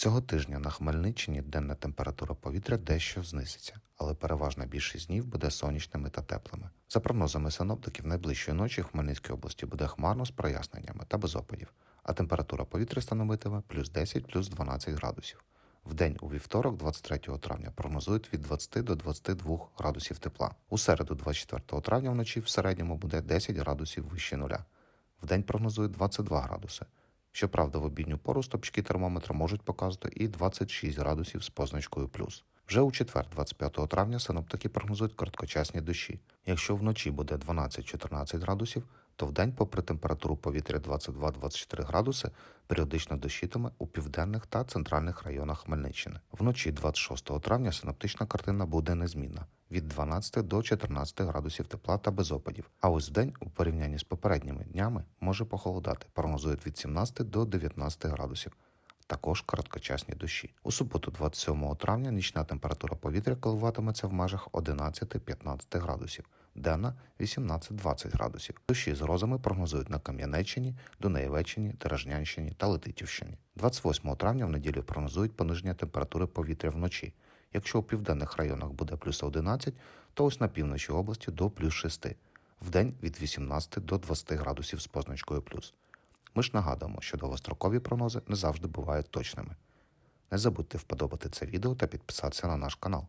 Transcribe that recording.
Цього тижня на Хмельниччині денна температура повітря дещо знизиться, але переважна більшість днів буде сонячними та теплими. За прогнозами синоптиків, найближчої ночі в Хмельницькій області буде хмарно з проясненнями та без опадів, а температура повітря становитиме плюс 10 плюс 12 градусів. В день у вівторок, 23 травня, прогнозують від 20 до 22 градусів тепла. У середу, 24 травня, вночі в середньому буде 10 градусів вище нуля. В день прогнозують 22 градуси. Щоправда, в обідню пору стопчики термометра можуть показувати і 26 градусів з позначкою плюс. Вже у четвер, 25 травня, синоптики прогнозують короткочасні дощі. Якщо вночі буде 12-14 градусів, то вдень, попри температуру повітря 22-24 градуси, періодично дощитиме у південних та центральних районах Хмельниччини. Вночі 26 травня синоптична картина буде незмінна від 12 до 14 градусів тепла та без опадів. А ось вдень, у порівнянні з попередніми днями, може похолодати. Прогнозують від 17 до 19 градусів. Також короткочасні дощі. У суботу, 27 травня, нічна температура повітря коливатиметься в межах 11-15 градусів, денна 18-20 градусів. Дощі з грозами прогнозують на Кам'янеччині, Дунаєвеччині, Теражнянщині та Летитівщині. 28 травня в неділю прогнозують пониження температури повітря вночі. Якщо у південних районах буде плюс 11, то ось на півночі області до плюс 6. Вдень від 18 до 20 градусів з позначкою плюс. Ми ж нагадуємо, що довгострокові прогнози не завжди бувають точними. Не забудьте вподобати це відео та підписатися на наш канал.